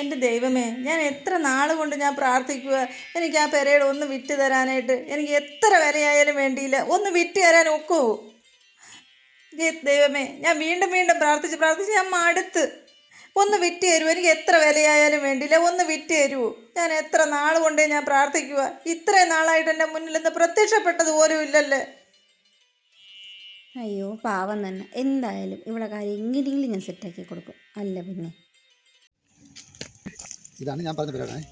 എന്റെ ദൈവമേ ഞാൻ എത്ര നാൾ കൊണ്ട് ഞാൻ പ്രാർത്ഥിക്കുക എനിക്ക് ആ പെരയുടെ ഒന്ന് വിറ്റ് തരാനായിട്ട് എനിക്ക് എത്ര വിലയായാലും വേണ്ടിയില്ല. ഒന്ന് വിറ്റ് തരാൻ ഒക്കുമോ ദൈവമേ ഞാൻ വീണ്ടും വീണ്ടും പ്രാർത്ഥിച്ച് പ്രാർത്ഥിച്ച് ഞാൻ മടുത്ത്. ഒന്ന് വിറ്റ് തരുമോ എനിക്ക് എത്ര വിലയായാലും വേണ്ടിയില്ല. ഒന്ന് വിറ്റ് തരുമോ ഞാൻ എത്ര നാൾ കൊണ്ടേ ഞാൻ പ്രാർത്ഥിക്കുക ഇത്രയും നാളായിട്ട് എന്റെ മുന്നിൽ നിന്ന് പ്രത്യക്ഷപ്പെട്ടത് പോലും ഇല്ലല്ലേ? അയ്യോ പാവം തന്നെ. എന്തായാലും ഇവിടെ കാര്യം എങ്ങനെയെങ്കിലും ഞാൻ സെറ്റാക്കി കൊടുക്കും. അല്ല പിന്നെ. ഇതാണ് ഞാൻ പറഞ്ഞ പരിപാടി.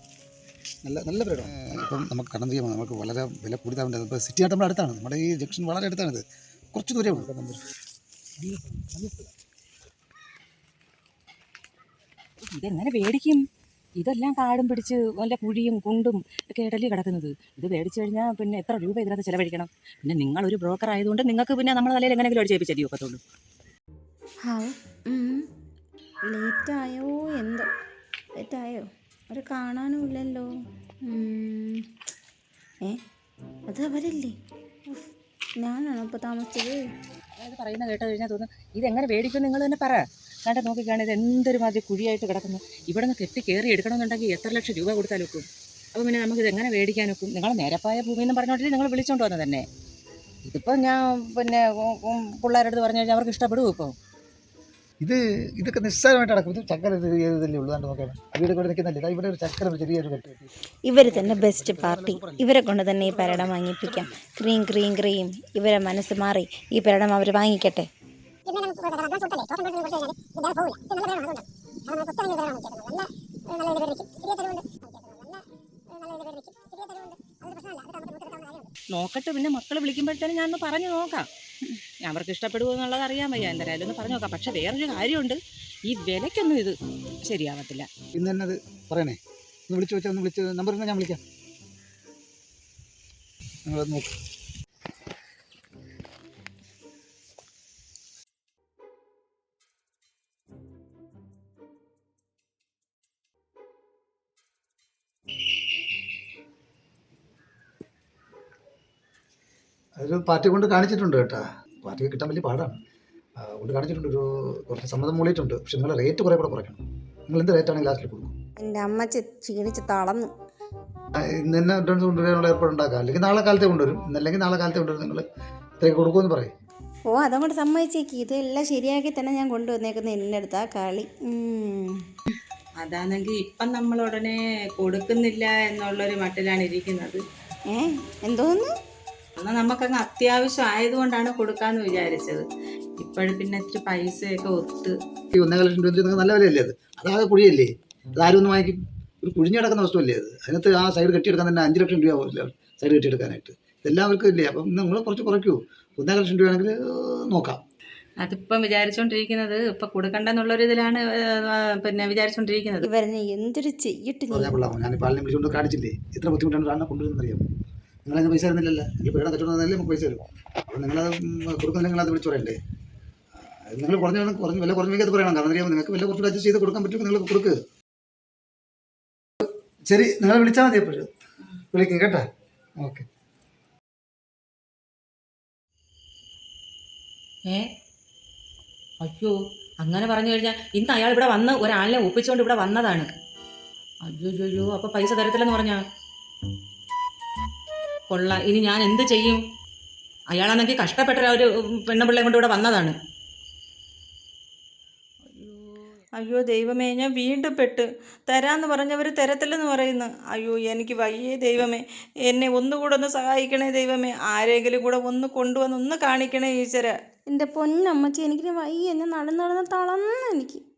നല്ല നല്ല പരിപാടി. ഇപ്പം നമുക്ക് കടം ചെയ്യാം നമുക്ക് വളരെ വില കൂടുതലുണ്ട് ഇപ്പോൾ സിറ്റി ആയിട്ട് നമ്മുടെ അടുത്താണ്. നമ്മുടെ ഈ ജംഗ്ഷൻ വളരെ അടുത്താണിത്. കുറച്ച് ദൂരേ ഉള്ളൂ. ഇപ്പം നമുക്ക് ഇതെങ്ങനെ മേടിക്കും ഇതെല്ലാം കാടും പിടിച്ച് വല്ല കുഴിയും കുണ്ടും ഒക്കെ ഇടലി കിടക്കുന്നത്. ഇത് മേടിച്ചു കഴിഞ്ഞാൽ പിന്നെ എത്ര രൂപ ഇതിനകത്ത് ചിലവഴിക്കണം? പിന്നെ നിങ്ങളൊരു ബ്രോക്കർ ആയതുകൊണ്ട് നിങ്ങൾക്ക് പിന്നെ നമ്മളെ തലയിൽ എങ്ങനെയെങ്കിലും അടിച്ച് ഏൽപ്പിച്ചല്ലേ ഒക്കത്തുള്ളൂ? ലേറ്റായോ? എന്തോ? ലേറ്റായോ? അവർ കാണാനും ഇല്ലല്ലോ ഉം. ഏ? അത് അവരല്ലേ? ഞാനാണോ ഇപ്പോൾ താമസിച്ചത്. ഇത് പറയുന്ന കേട്ട് കഴിഞ്ഞാൽ തോന്നുന്നു ഇതെങ്ങനെ മേടിക്കും നിങ്ങൾ തന്നെ പറ. കണ്ട നോക്കിക്കാണ് ഇത് എന്തൊരു മാതിരി കുഴിയായിട്ട് കിടക്കുന്നു. ഇവിടെ നിന്ന് കെട്ടി കയറി എടുക്കണമെന്നുണ്ടെങ്കിൽ എത്ര ലക്ഷം രൂപ കൊടുത്താൽ ഒക്കും. അപ്പോൾ പിന്നെ നമുക്ക് ഇത് എങ്ങനെ മേടിക്കാൻ ഒക്കും? നിങ്ങൾ നേരപ്പായ ഭൂമി എന്ന് പറഞ്ഞോണ്ടിട്ട് നിങ്ങൾ വിളിച്ചോണ്ട് വന്നത് തന്നെ ഇതിപ്പോൾ ഞാൻ പിന്നെ പിള്ളേരുടെ അടുത്ത് പറഞ്ഞു കഴിഞ്ഞാൽ അവർക്ക് ഇഷ്ടപ്പെടുമോ ഇപ്പോൾ ഇത് ഇതൊക്കെ നിസ്സാരമായിട്ട് നടക്കും ഇത് ചക്കര ഇത് ഇതല്ലേ ഉള്ളൂ കണ്ട് നോക്കണം വീട് കൂടെ നിൽക്കുന്നില്ല ഇവിടെ ഒരു ചക്കര ഒരു ചെറിയൊരു കെട്ടി ഇവർ തന്നെ ബെസ്റ്റ് പാർട്ടി ഇവരെ കൊണ്ട് തന്നെ ഈ പരടം വാങ്ങിപ്പിക്കാം. Cream cream cream. ഇവരെ മനസ്സ് മാറി. ഈ പരടം അവർ വാങ്ങിക്കട്ടെ. നോക്കട്ടെ പിന്നെ മക്കൾ വിളിക്കുമ്പോഴത്തേനും ഞാനൊന്ന് പറഞ്ഞു നോക്കാം. അവർക്ക് ഇഷ്ടപ്പെടുമോ എന്നുള്ളത് അറിയാൻ വയ്യ. എന്തായാലും ഒന്ന് പറഞ്ഞു നോക്കാം. പക്ഷെ വേറൊരു കാര്യമുണ്ട്. ഈ വിലയ്ക്കൊന്നും ഇത് ശരിയാവത്തില്ല. ഇന്ന് തന്നെ അത് പറയണേ. ഒന്ന് വിളിച്ചു വെച്ചാൽ ഒന്ന് വിളിച്ച് നമ്പർ ഞാൻ വിളിക്കാം. നിങ്ങളത് നോക്ക്. അതൊരു പാർട്ടി കൊണ്ട് കാണിച്ചിട്ടുണ്ട് കേട്ടോ. പാർട്ടിക്ക് കിട്ടാൻ വലിയ പാടാണ്. അതുകൊണ്ട് കൊണ്ട് കാണിച്ചിട്ടുണ്ട് ഒരു കുറച്ച് സമ്മതം മൂളിയിട്ടുണ്ട്. പക്ഷെ നിങ്ങൾ റേറ്റ് കുറേ കൂടെ കുറയ്ക്കണം. നിങ്ങൾ എന്ത് റേറ്റാണ് ലാസ്റ്റിൽ കൊടുക്കും. എന്റെ അമ്മ ക്ഷീണിച്ച് തളന്നു ഇന്നെ അഡ്വാൻസ് കൊണ്ടുവരാനുള്ള ഏർപ്പാട് ഉണ്ടാക്കുക അല്ലെങ്കിൽ നാളെ കാലത്തെ കൊണ്ടുവരും. ഇന്നല്ലെങ്കിൽ നാളെ കാലത്തെ കൊണ്ടുവരും. നിങ്ങൾ ഇത്രയൊക്കെ കൊടുക്കുമെന്ന് പറയും. ഓ അതങ്ങോട്ട് സമ്മതിച്ചേക്ക്. ഇതെല്ലാം ശരിയാക്കി തന്നെ ഞാൻ കൊണ്ടുവന്നേക്കുന്ന എന്റെ അടുത്ത് ആ കളി. അതാണെങ്കിൽ ഇപ്പം നമ്മൾ ഉടനെ കൊടുക്കുന്നില്ല എന്നുള്ളൊരു മട്ടിലാണ് ഇരിക്കുന്നത്. ഏ എന്തോന്ന്? എന്നാൽ നമുക്കങ്ങ് അത്യാവശ്യം ആയതുകൊണ്ടാണ് കൊടുക്കാന്ന് വിചാരിച്ചത്. ഇപ്പോഴും പിന്നെ ഇത്തിരി പൈസയൊക്കെ ഒത്ത് ഈ ലക്ഷം രൂപ നല്ല വിലയല്ലേ അത്? അതാകെ കുഴിയല്ലേ അതാരും ഒന്ന് വാങ്ങിക്കും ഒരു കുഴിഞ്ഞ് കിടക്കുന്ന വസ്തുവല്ലേ അത്? അതിനകത്ത് ആ സൈഡ് കെട്ടിയെടുക്കാൻ തന്നെ അഞ്ച് ലക്ഷം രൂപ സൈഡ് കെട്ടിയെടുക്കാനായിട്ട്. ഇതെല്ലാവർക്കും ഇല്ലേ? അപ്പം നിങ്ങൾ കുറച്ച് കുറയ്ക്കൂ. ഒന്നേ ലക്ഷം രൂപയാണെങ്കിൽ നോക്കാം. അതിപ്പം വിചാരിച്ചോണ്ടിരിക്കുന്നത് ഇപ്പൊ കൊടുക്കണ്ടെന്നുള്ളൊരു ഇതിലാണ് പിന്നെ വിചാരിച്ചോണ്ടിരിക്കുന്നത്. ഇവരെ എന്തൊരു ചെയ്യട്ടില്ല ഞാൻ പാലിനെ വിളിച്ചുകൊണ്ട് കാണിച്ചില്ലേ? എത്ര ബുദ്ധിമുട്ടാണ് ഒരാളിനെ കൊണ്ടുവരുന്നത് അറിയാമോ നിങ്ങളതിന് പൈസ തരുന്നില്ലല്ലോ. ഈ പേരുടെ കച്ചവടം തന്നല്ലേ നമുക്ക് പൈസ തരും. അപ്പോൾ നിങ്ങളത് കൊടുക്കുന്നില്ല നിങ്ങളത് വിളിച്ചു പറയണ്ടേ? നിങ്ങൾ കുറഞ്ഞ കുറഞ്ഞ് വില കുറഞ്ഞ അത് പറയണം. കാരണം അറിയാമോ? നിങ്ങൾക്ക് വില കുറച്ച് അഡ്ജസ്റ്റ് ചെയ്ത് കൊടുക്കാൻ പറ്റും നിങ്ങൾ കൊടുക്ക്. ശരി നിങ്ങൾ വിളിച്ചാൽ മതി എപ്പോഴും. വിളിക്കും കേട്ടോ. ഓക്കെ. ഏ? അയ്യോ അങ്ങനെ പറഞ്ഞു കഴിഞ്ഞാൽ ഇന്ന് അയാൾ ഇവിടെ വന്ന് ഒരാളിനെ ഒപ്പിച്ചുകൊണ്ട് ഇവിടെ വന്നതാണ്. അയ്യോ അയ്യോ അയ്യോ അപ്പൊ പൈസ തരത്തില്ലെന്ന് പറഞ്ഞാ? കൊള്ളാം. ഇനി ഞാൻ എന്ത് ചെയ്യും? അയാളാണെങ്കിൽ കഷ്ടപ്പെട്ട ഒരു പെണ്ണപിള്ളയും കൊണ്ട് ഇവിടെ വന്നതാണ്. അയ്യോ ദൈവമേ ഞാൻ വീണ്ടും പെട്ട്. തരാമെന്ന് പറഞ്ഞവർ തരത്തില്ലെന്ന് പറയുന്നു. അയ്യോ എനിക്ക് വയ്യേ ദൈവമേ. എന്നെ ഒന്നുകൂടെ ഒന്ന് സഹായിക്കണേ ദൈവമേ. ആരെങ്കിലും കൂടെ ഒന്ന് കൊണ്ടുവന്ന് ഒന്ന് കാണിക്കണേ ഈശ്വര. എന്റെ പൊന്നമ്മച്ചി എനിക്ക് വയ്യ. എന്നെ നടന്ന് നടന്ന് തളന്ന് എനിക്ക്.